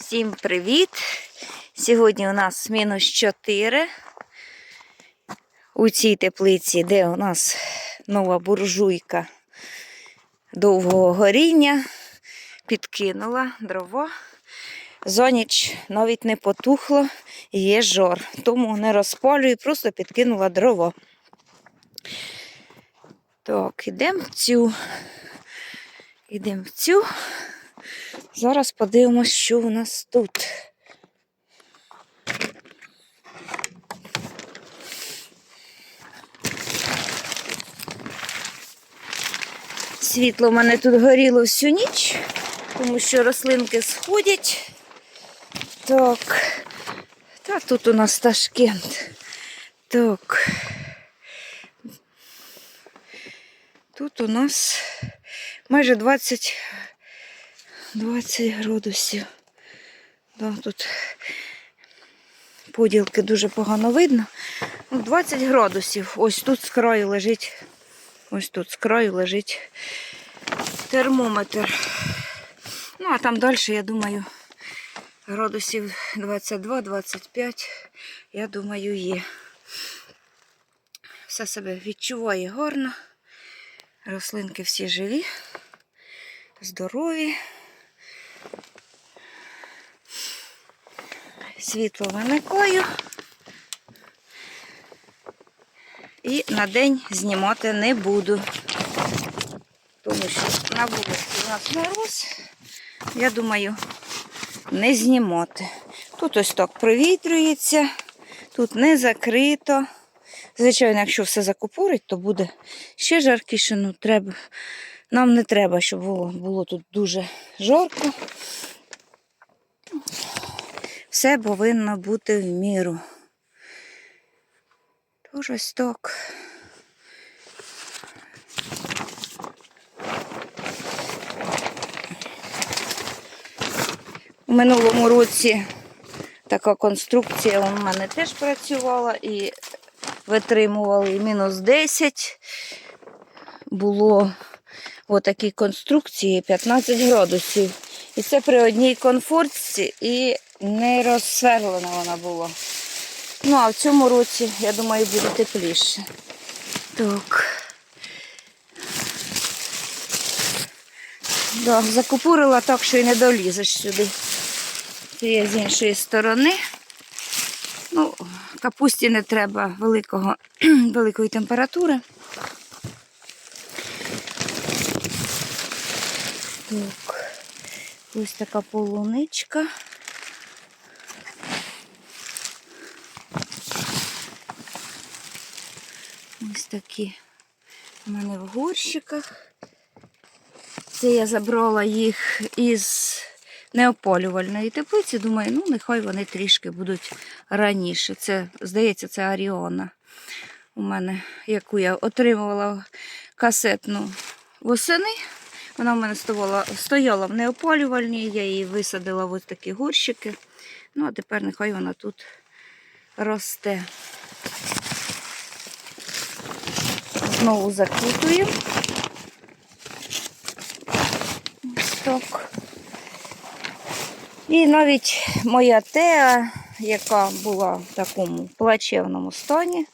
Всім привіт! Сьогодні у нас мінус 4 у цій теплиці, де у нас нова буржуйка довгого горіння. Підкинула дрова. Зоніч навіть не потухло, є жор. Тому не розпалюю, просто підкинула дрова. Так, ідемо в цю. Ідемо в цю. Зараз подивимось, що у нас тут. Світло в мене тут горіло всю ніч, тому що рослинки сходять. Так, та тут у нас Ташкент. Так. Тут у нас майже 20 20 градусів. Да, тут поділки дуже погано видно. Ну, 20 градусів. Ось тут з краю лежить. Ось тут з краю лежить термометр. Ну, а там далі, я думаю, градусів 22-25, я думаю, є. Все себе відчуває гарно. Рослинки всі живі, здорові. Світло вимикаю. І на день знімати не буду. Тому що на вулиці у нас мороз. Я думаю, не знімати. Тут ось так провітрюється, тут не закрито. Звичайно, якщо все закупорить, то буде ще жаркіше. Ну, треба. Нам не треба, щоб було тут дуже жарко. Все повинно бути в міру. Тож ось так. У минулому році така конструкція у мене теж працювала і витримували мінус 10. Було в такій конструкції 15 градусів. І це при одній конфорці і не розсверлена вона була. Ну, а в цьому році, я думаю, буде тепліше. Так. Да, закупорила так, що і не долізеш сюди. Це є з іншої сторони. Ну, капусті не треба великого, великої температури. Так, ось така полуничка. Ось такі у мене в горщиках. Це я забрала їх із неопалювальної теплиці. Думаю, ну нехай вони трішки будуть раніше. Це, здається, це Аріона. У мене, яку я отримувала касетну восени. Вона в мене стояла, стояла в неопалювальній, я її висадила в ось такі горщики. Ну, а тепер нехай вона тут росте. Знову закутую. Ось так. І навіть моя теа, яка була в такому плачевному стані,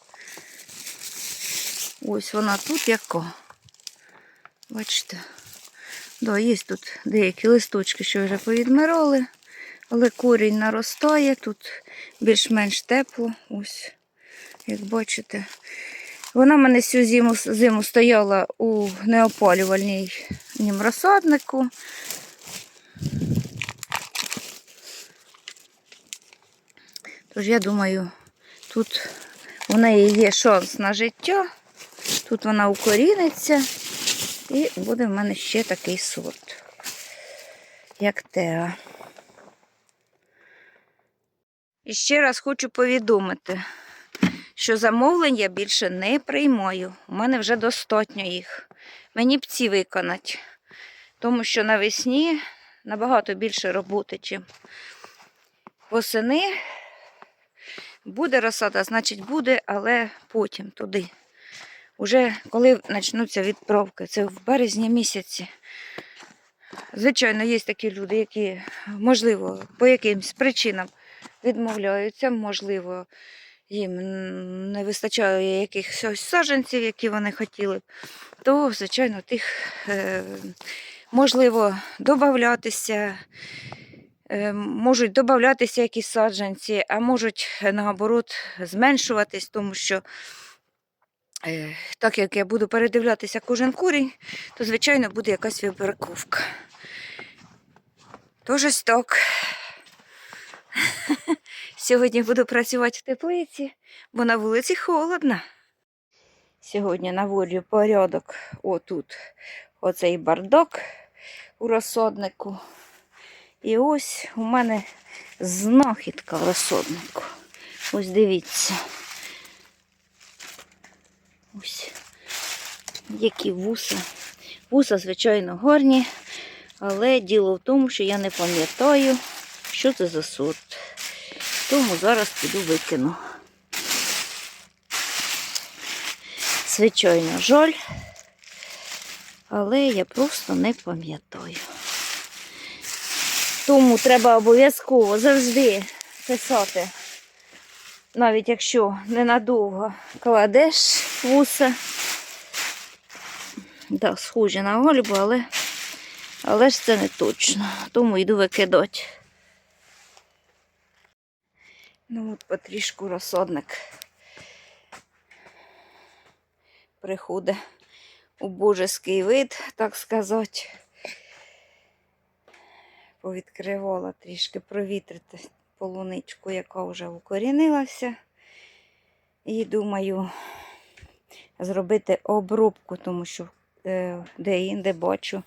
ось вона тут яка. Бачите? Да, є тут деякі листочки, що вже повідмирали, але корінь наростає, тут більш-менш тепло. Ось, як бачите. Вона в мене всю зиму, зиму стояла у неопалювальній розсаднику. Тож я думаю, тут у неї є шанс на життя, тут вона укоріниться і буде в мене ще такий сорт, як Теа. І ще раз хочу повідомити, що замовлень я більше не приймаю. У мене вже достатньо їх. Мені б ці виконати, тому що навесні набагато більше роботи, ніж восени. Буде розсада, значить буде, але потім туди. Уже коли почнуться відправки, це в березні місяці. Звичайно, є такі люди, які, можливо, по якимсь причинам відмовляються, можливо, їм не вистачає якихось саджанців, які вони хотіли б, то, звичайно, тих е, можливо додатися. Е, Можуть додатися якісь саджанці, а можуть е, наоборот зменшуватись, тому що так як я буду передивлятися кожен корінь, то звичайно буде якась вибірковка. Тож ось. Сьогодні буду працювати в теплиці, бо на вулиці холодно. Сьогодні наводжу порядок отут. Оцей бардак у розсаднику. І ось у мене знахідка в розсаднику. Ось дивіться. Ось які вуса. Вуса, звичайно, гарні, але діло в тому, що я не пам'ятаю, що це за сорт. Тому зараз піду викину. Звичайно, жаль, але я просто не пам'ятаю. Тому треба обов'язково завжди писати, навіть якщо ненадовго кладеш вуса. Да, схожі на Ольбу, але, але ж це не точно. Тому йду викидати. Ну от потрішку розсадник приходить у божеский вид, так сказати. Повідкривала трішки провітрити полуничку, яка вже укорінилася. І думаю зробити обробку, тому що е, де-інде бачу,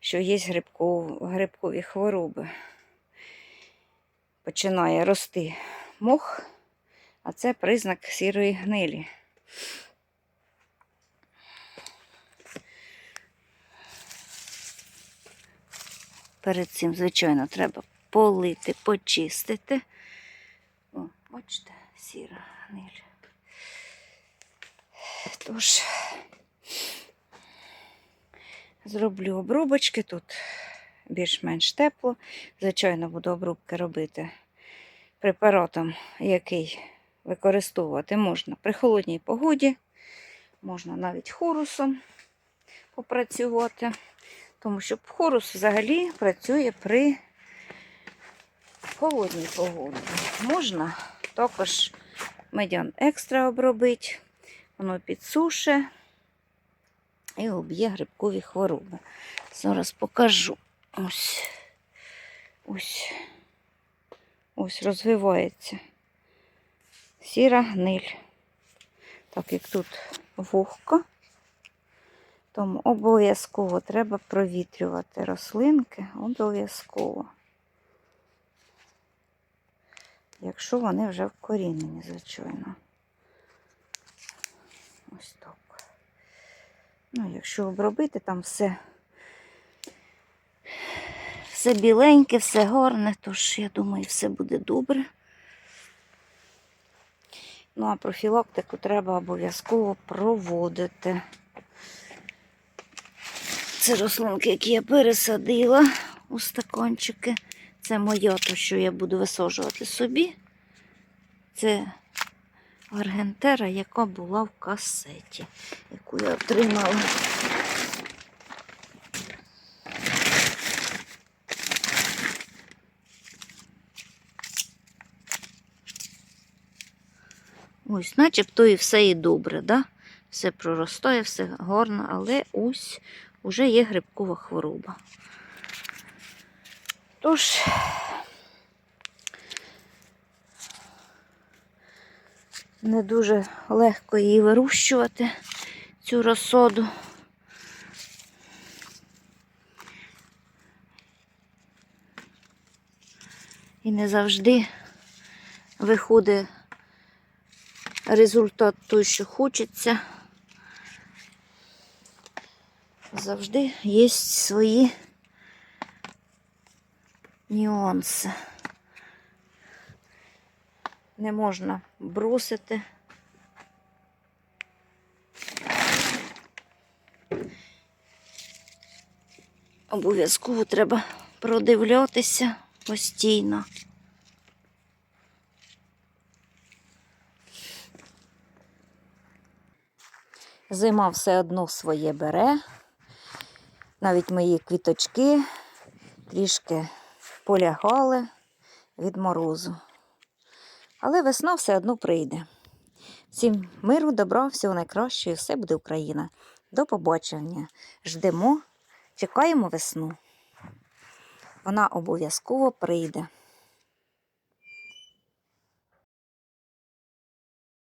що є грибков, грибкові хвороби. Починає рости мох, а це признак сірої гнилі. Перед цим, звичайно, треба полити, почистити. О, бачите, сіра гниль. Тож, зроблю обрубочки тут більш-менш тепло. Звичайно, буду обрубки робити препаратом, який використовувати можна при холодній погоді, можна навіть хорусом попрацювати, тому що хорус взагалі працює при холодній погоді. Можна також медян екстра обробити, воно підсуше і об'є грибкові хвороби. Зараз покажу. Ось. Ось. Ось розвивається сіра гниль. Так як тут вогко, тому обов'язково треба провітрювати рослинки, обов'язково. Якщо вони вже вкорінені, звичайно. Ось так. Ну, якщо обробити, там все, все біленьке, все гарне, тож я думаю, все буде добре. Ну, а профілактику треба обов'язково проводити. Це рослинки, які я пересадила у стаканчики. Це моя, то що я буду висаджувати собі. Це аргентера, яка була в касеті, яку я отримала. Ось, начебто і все і добре, да? все проростає, все гарно, але ось уже є грибкова хвороба. Тож, не дуже легко її вирощувати, цю розсоду. І не завжди виходить результат той, що хочеться. Завжди є свої нюанси. Не можна бросити. Обов'язково треба продивлятися постійно. Зима все одно своє бере. Навіть мої квіточки трішки полягали від морозу. Але весна все одно прийде. Всім миру, добра, всього найкращого, все буде Україна. До побачення. Ждемо, чекаємо весну. Вона обов'язково прийде.